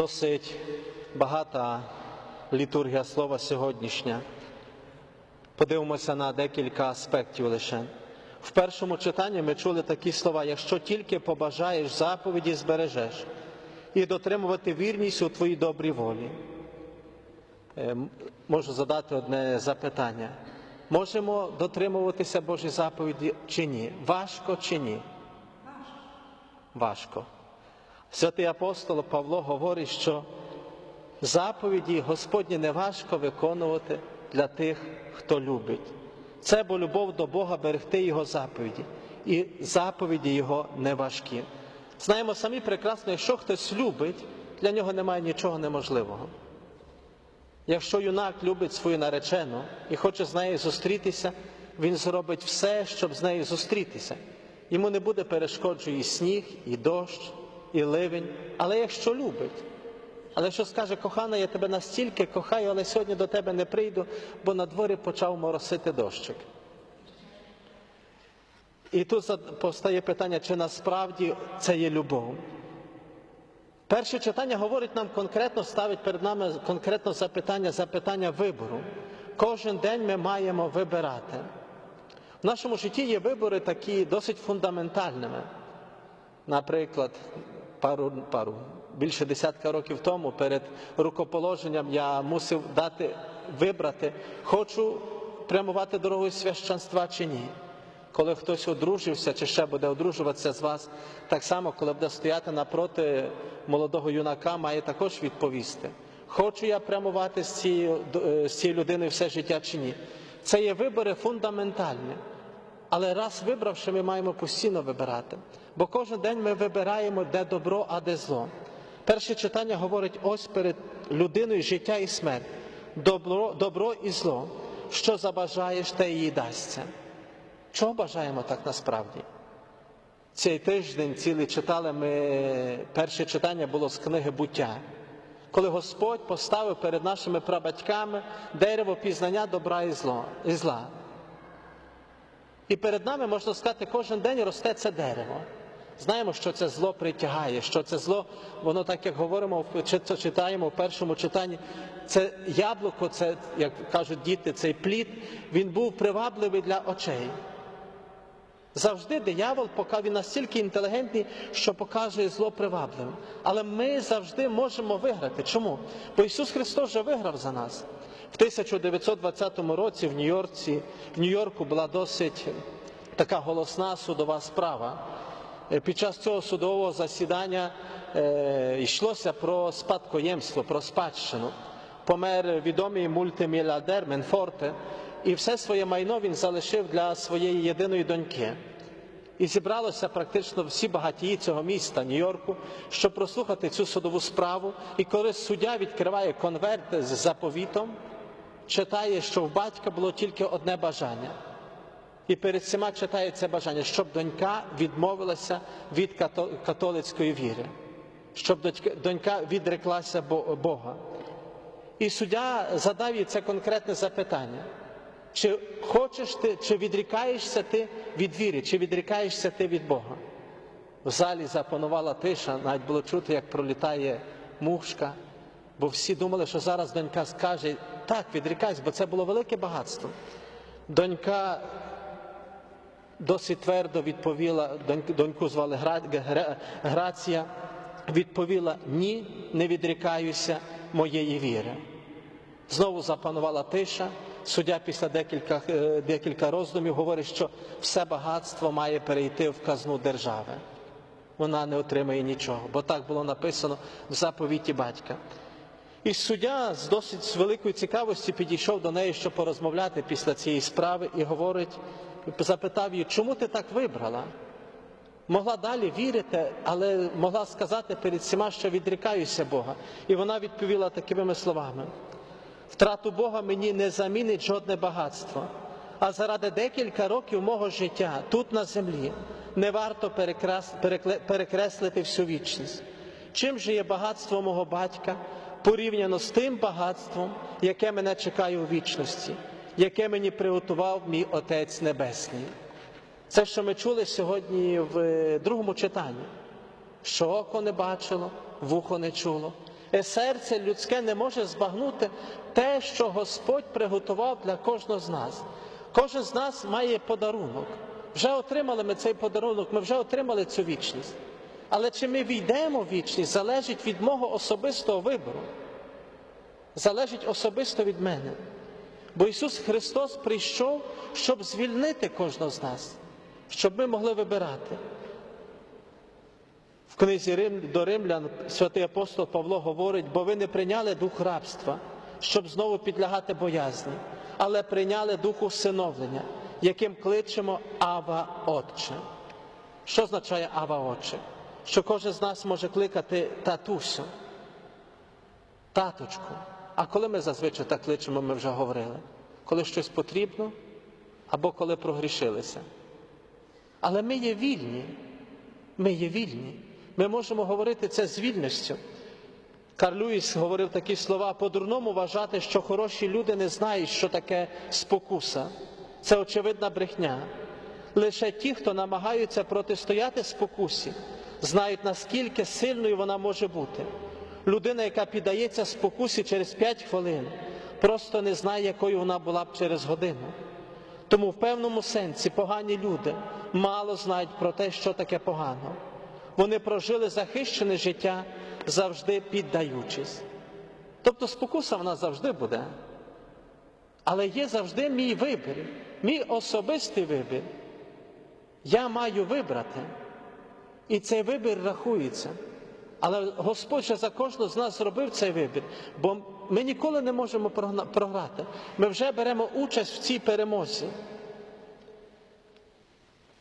Досить багата літургія слова сьогоднішня. Подивимося на декілька аспектів лише. В першому читанні ми чули такі слова: якщо тільки побажаєш заповіді, збережеш і дотримувати вірність у твоїй добрій волі. Е, Можу задати одне запитання. Можемо дотримуватися Божі заповіді чи ні? Важко чи ні? Важко. Святий апостол Павло говорить, що заповіді Господні не важко виконувати для тих, хто любить. Це бо любов до Бога берегти Його заповіді, і заповіді Його не важкі. Знаємо самі прекрасно, якщо хтось любить, для нього немає нічого неможливого. Якщо юнак любить свою наречену і хоче з нею зустрітися, він зробить все, щоб з нею зустрітися. Йому не буде перешкоджу і сніг, і дощ, і ливень. Але якщо любить, але якщо скаже, кохана, я тебе настільки кохаю, але сьогодні до тебе не прийду, бо на дворі почав моросити дощик. І тут постає питання, чи насправді це є любов. Перше читання говорить нам конкретно, ставить перед нами конкретно запитання, запитання вибору. Кожен день ми маємо вибирати. В нашому житті є вибори такі досить фундаментальними. Наприклад, пару, пару більше десятка років тому перед рукоположенням я мусив дати вибрати, хочу прямувати дорогою священства чи ні. Коли хтось одружився чи ще буде одружуватися з вас, так само, коли буде стояти напроти молодого юнака, має також відповісти: хочу я прямувати з цією, е, з цією людиною все життя чи ні. Це є вибори фундаментальні. Але раз вибравши, ми маємо постійно вибирати. Бо кожен день ми вибираємо, де добро, а де зло. Перше читання говорить: ось перед людиною життя і смерть, добро, добро і зло. Що забажаєш, те їй дасться. Чого бажаємо так насправді? Цей тиждень цілий читали ми перше читання було з книги буття, коли Господь поставив перед нашими прабатьками дерево пізнання добра і зла. І перед нами, можна сказати, кожен день росте це дерево. Знаємо, що це зло притягає, що це зло, воно так як говоримо, чи це читаємо в першому читанні. Це яблуко, це, як кажуть діти, цей плід, він був привабливий для очей. Завжди диявол, поки він настільки інтелігентний, що показує зло привабливим. Але ми завжди можемо виграти. Чому? Бо Ісус Христос вже виграв за нас. В 1920 році в Нью-Йорці, в Нью-Йорку була досить така голосна судова справа. Е, Під час цього судового засідання е, йшлося про спадкоємство, про спадщину. Помер відомий мультимільярдер Менфорте, і все своє майно він залишив для своєї єдиної доньки. І зібралося практично всі багатії цього міста Нью-Йорку, щоб прослухати цю судову справу. І коли суддя відкриває конверт з заповітом, читає, що в батька було тільки одне бажання. І перед всіма читає це бажання, щоб донька відмовилася від католицької віри, щоб донька відреклася Бога. І суддя задав їй це конкретне запитання. Чи хочеш ти, чи відрікаєшся ти від віри, чи відрікаєшся ти від Бога? В залі запанувала тиша, навіть було чути, як пролітає мушка, бо всі думали, що зараз донька скаже, так, відрікайся, бо це було велике багатство. Донька досить твердо відповіла, доньку, звали Гра- Гра- Грація, відповіла: ні, не відрікаюся моєї віри. Знову запанувала тиша. Суддя після декілька, е, декілька роздумів говорить, що все багатство має перейти в казну держави. Вона не отримає нічого, бо так було написано в заповіті батька. І суддя з досить з великої цікавості підійшов до неї, щоб порозмовляти після цієї справи, і говорить, запитав її, чому ти так вибрала? Могла далі вірити, але могла сказати перед всіма, що відрікаюся Бога. І вона відповіла такими словами: втрату Бога мені не замінить жодне багатство. А заради декілька років мого життя тут на землі не варто перекреслити всю вічність. Чим же є багатство мого батька порівняно з тим багатством, яке мене чекає у вічності, яке мені приготував мій Отець Небесний? Це, що ми чули сьогодні в е, другому читанні, що око не бачило, вухо не чуло, І серце людське не може збагнути те, що Господь приготував для кожного з нас. Кожен з нас має подарунок. Вже отримали ми цей подарунок, ми вже отримали цю вічність. Але чи ми війдемо в вічність, залежить від мого особистого вибору, залежить особисто від мене. Бо Ісус Христос прийшов, щоб звільнити кожного з нас, щоб ми могли вибирати. В книзі Рим, до Римлян святий апостол Павло говорить, бо ви не прийняли дух рабства, щоб знову підлягати боязні, але прийняли дух усиновлення, яким кличемо Ава Отче. Що означає Ава Отче? Що кожен з нас може кликати татусю, таточку. А коли ми зазвичай так кличемо, ми вже говорили, коли щось потрібно або коли прогрішилися. Але ми є вільні. Ми є вільні. Ми можемо говорити це з вільністю. Карл Льюіс говорив такі слова: по-дурному вважати, що хороші люди не знають, що таке спокуса. Це очевидна брехня. Лише ті, хто намагаються протистояти спокусі, знають, наскільки сильною вона може бути. Людина, яка піддається спокусі через 5 хвилин, просто не знає, якою вона була б через годину. Тому в певному сенсі погані люди мало знають про те, що таке погано. Вони прожили захищене життя, завжди піддаючись. Тобто спокуса вона завжди буде. Але є завжди мій вибір, мій особистий вибір. Я маю вибрати. І цей вибір рахується. Але Господь ще за кожного з нас зробив цей вибір, бо ми ніколи не можемо програти. Ми вже беремо участь в цій перемозі.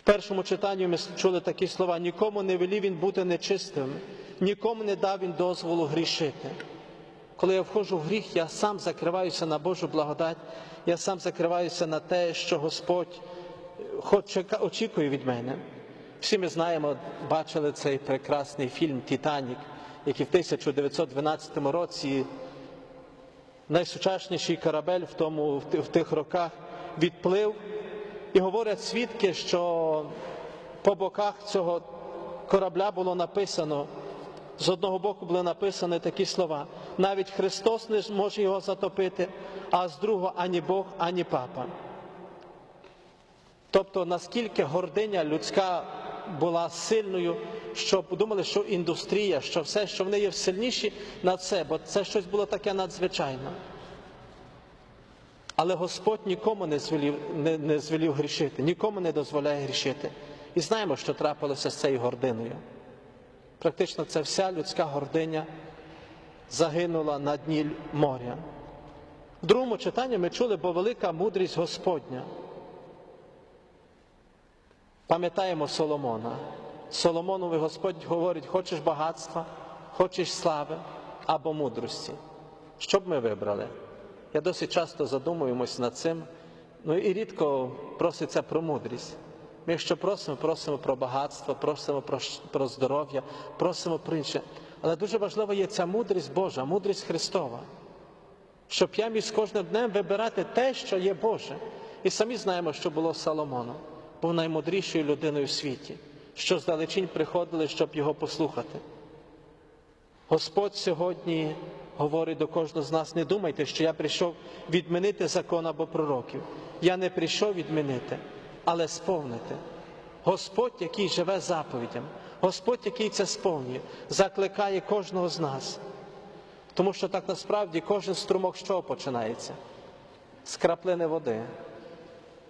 В першому читанні ми чули такі слова: нікому не велів він бути нечистим, нікому не дав він дозволу грішити. Коли я входжу в гріх, я сам закриваюся на Божу благодать, я сам закриваюся на те, що Господь е, хоче, очікує від мене. Всі ми знаємо, бачили цей прекрасний фільм Титанік, який в 1912 році найсучасніший корабель в, тому, в тих роках відплив. І говорять свідки, що по боках цього корабля було написано, з одного боку були написані такі слова: навіть Христос не зможе його затопити, а з другого ані Бог, ані папа. Тобто наскільки гординя людська була сильною, що подумали, що індустрія, що все, що вони є сильніші над це, бо це щось було таке надзвичайне. Але Господь нікому не звелів, не, не звелів грішити, нікому не дозволяє грішити. І знаємо, що трапилося з цією гординою. Практично це вся людська гординя загинула на дні моря. В другому читанні ми чули, бо велика мудрість Господня. Пам'ятаємо Соломона. Соломонові Господь говорить, хочеш багатства, хочеш слави або мудрості. Що б ми вибрали? Я досить часто задумуємось над цим, ну і рідко проситься про мудрість. Ми якщо просимо, просимо про багатство, просимо про, про здоров'я, просимо про інше. Але дуже важлива є ця мудрість Божа, мудрість Христова. Щоб я міг з кожним днем вибирати те, що є Боже. І самі знаємо, що було Соломоном. Був наймудрішою людиною в світі, що здалечінь приходили, щоб його послухати. Господь сьогодні говорить до кожного з нас: не думайте, що я прийшов відмінити закон або пророків. Я не прийшов відмінити, але сповнити. Господь, який живе заповідям, Господь, який це сповнює, закликає кожного з нас. Тому що так насправді кожен струмок чого починається? З краплини води.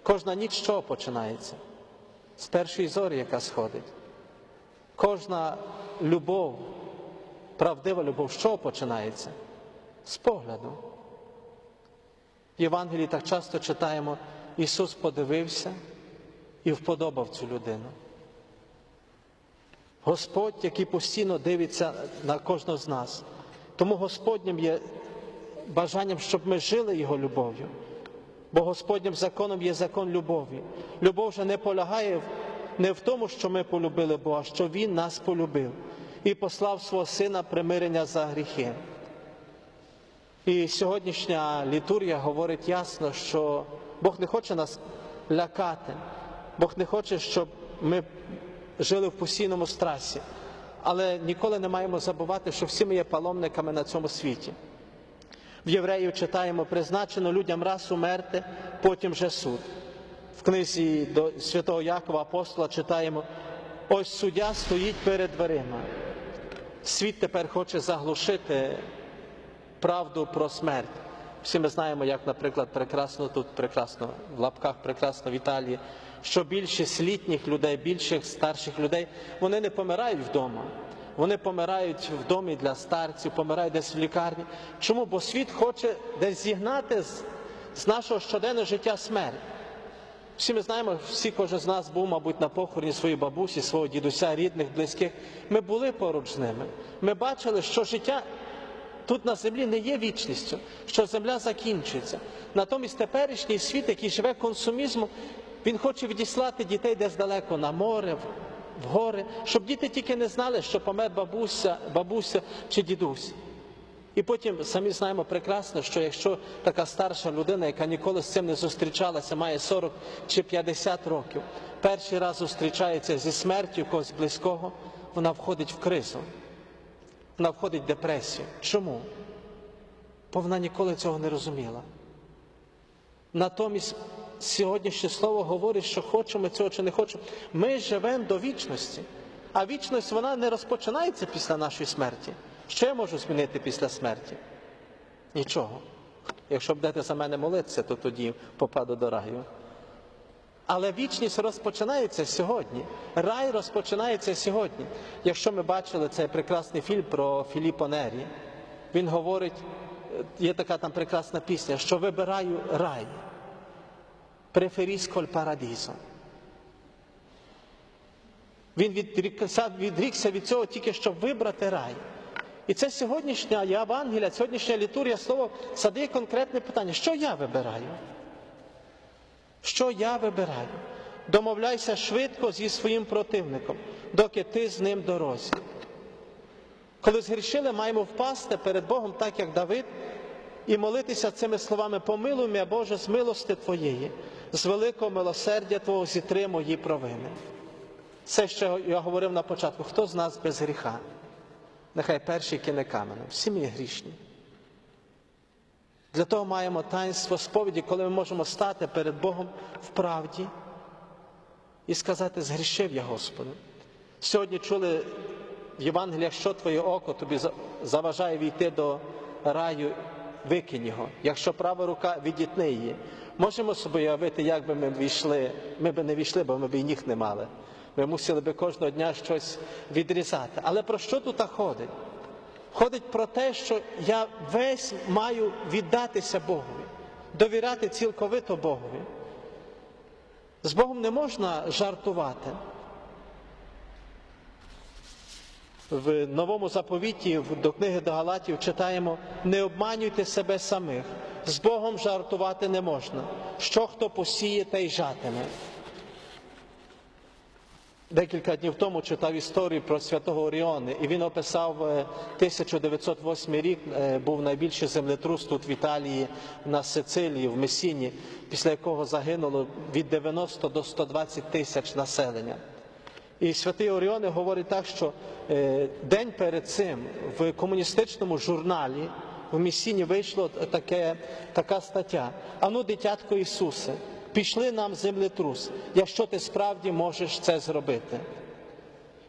Кожна ніч чого починається? З першої зорі, яка сходить. Кожна любов, правдива любов, з чого починається? З погляду. В Євангелії так часто читаємо, Ісус подивився і вподобав цю людину. Господь, який постійно дивиться на кожного з нас. Тому Господнім є бажанням, щоб ми жили Його любов'ю. Бо Господнім законом є закон любові. Любов же не полягає не в тому, що ми полюбили Бога, що Він нас полюбив і послав свого Сина примирення за гріхи. І сьогоднішня літургія говорить ясно, що Бог не хоче нас лякати, Бог не хоче, щоб ми жили в постійному страсі, Але ніколи не маємо забувати, що всі ми є паломниками на цьому світі. В євреїв читаємо призначено людям раз умерти, потім вже суд. В книзі до святого Якова апостола читаємо: ось суддя стоїть перед дверима. Світ тепер хоче заглушити правду про смерть. Всі ми знаємо, як, наприклад, прекрасно тут, прекрасно в лапках, прекрасно в Італії, що більшість літніх людей, більших старших людей, вони не помирають вдома. Вони помирають в домі для старців, помирають десь в лікарні. Чому? Бо світ хоче десь зігнати з, з нашого щоденного життя смерть. Всі ми знаємо, всі кожен з нас був, мабуть, на похороні своєї бабусі, свого дідуся, рідних, близьких. Ми були поруч з ними. Ми бачили, що життя тут на землі не є вічністю, що земля закінчиться. Натомість теперішній світ, який живе консумізмом, він хоче відіслати дітей десь далеко на море, в- гори, щоб діти тільки не знали, що помер бабуся, бабуся чи дідусь. І потім самі знаємо прекрасно, що якщо така старша людина, яка ніколи з цим не зустрічалася, має 40 чи 50 років, перший раз зустрічається зі смертю когось близького, вона входить в кризу, вона входить в депресію. Чому? Бо вона ніколи цього не розуміла. Натомість сьогоднішнє слово говорить, що хочемо цього чи не хочемо. Ми живемо до вічності, а вічність вона не розпочинається після нашої смерті. Що я можу змінити після смерті? Нічого. Якщо будете за мене молитися, то тоді попаду до раю. Але вічність розпочинається сьогодні. Рай розпочинається сьогодні. Якщо ми бачили цей прекрасний фільм про Філіппо Нері, він говорить, е, є така там прекрасна пісня, що вибираю рай. Преферіско парадізо. Він відрікся, від цього тільки щоб вибрати рай. І це сьогоднішня Євангелія, сьогоднішня літургія слово задає конкретне питання: що я вибираю? Що я вибираю? Домовляйся швидко зі своїм противником, доки ти з ним дорозі. Коли згрішили, маємо впасти перед Богом, так як Давид, і молитися цими словами: помилуй мене, Боже, з милости Твоєї, з великого милосердя Твого зітри мої провини. Це що я говорив на початку. Хто з нас без гріха? Нехай перший кине каменем. Всі ми грішні. Для того маємо таїнство сповіді, коли ми можемо стати перед Богом в правді і сказати, згрішив я Господу. Сьогодні чули в Євангеліях, що твоє око тобі заважає війти до раю, викинь його. Якщо права рука, відітни її. Можемо собі уявити, як би ми війшли. Ми би не війшли, бо ми б і ніг не мали. Ми мусили би кожного дня щось відрізати. Але про що тут ходить? Ходить про те, що я весь маю віддатися Богові, довіряти цілковито Богові. З Богом не можна жартувати. В новому заповіті до книги до Галатів читаємо: не обманюйте себе самих, з Богом жартувати не можна. Що хто посіє, те й жатиме. Декілька днів тому читав історію про святого Оріони, і він описав е, 1908 рік, е, був найбільший землетрус тут в Італії, на Сицилії, в Месіні, після якого загинуло від 90 до 120 тисяч населення. І святий Оріони говорить так, що е, день перед цим в комуністичному журналі в Месіні вийшло таке, така стаття. Ану, дитятко Ісусе, пішли нам землетрус, якщо ти справді можеш це зробити.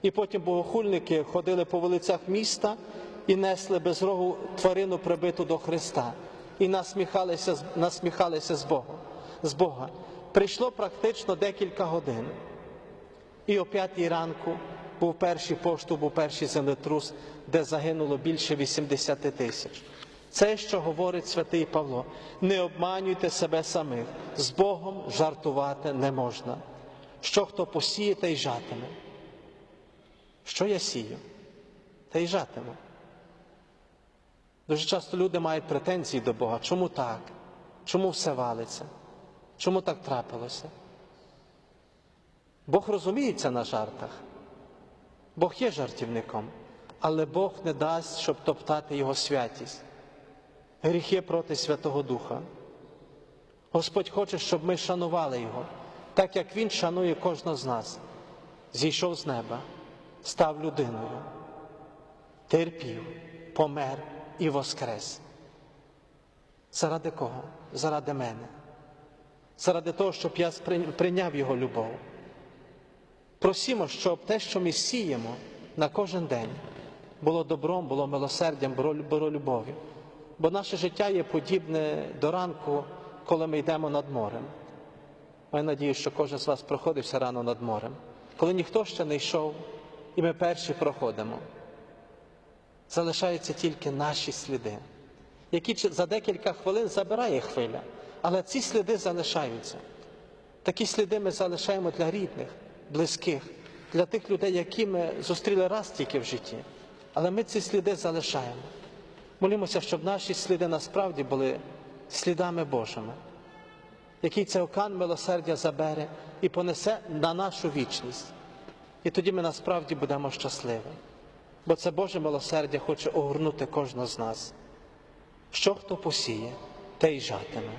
І потім богохульники ходили по вулицях міста і несли безрогу тварину прибиту до Христа. І насміхалися, насміхалися з Бога. з Бога. Прийшло практично декілька годин. І о п'ятій ранку був перший поштовх, був перший землетрус, де загинуло більше 80 тисяч. Це, що говорить святий Павло. Не обманюйте себе самих. З Богом жартувати не можна. Що хто посіє, те й жатиме. Що я сію? Та й жатиму. Дуже часто люди мають претензії до Бога. Чому так? Чому все валиться? Чому так трапилося? Бог розуміється на жартах. Бог є жартівником, але Бог не дасть, щоб топтати Його святість. Гріхи проти Святого Духа. Господь хоче, щоб ми шанували Його, так як Він шанує кожного з нас. Зійшов з неба, став людиною, терпів, помер і воскрес. Заради кого? Заради мене. Заради того, щоб я прийняв Його любов. Просімо, щоб те, що ми сіємо на кожен день, було добром, було милосердям, було любов'ю. Бо наше життя є подібне до ранку, коли ми йдемо над морем. Маю надію, що кожен з вас проходився рано над морем, коли ніхто ще не йшов, і ми перші проходимо. Залишаються тільки наші сліди, які за декілька хвилин забирає хвиля, але ці сліди залишаються. Такі сліди ми залишаємо для рідних, близьких, для тих людей, які ми зустріли раз тільки в житті. Але ми ці сліди залишаємо. Молімося, щоб наші сліди насправді були слідами Божими, який це окан милосердя забере і понесе на нашу вічність. І тоді ми насправді будемо щасливі. Бо це Боже милосердя хоче огорнути кожного з нас. Що хто посіє, те й жатиме.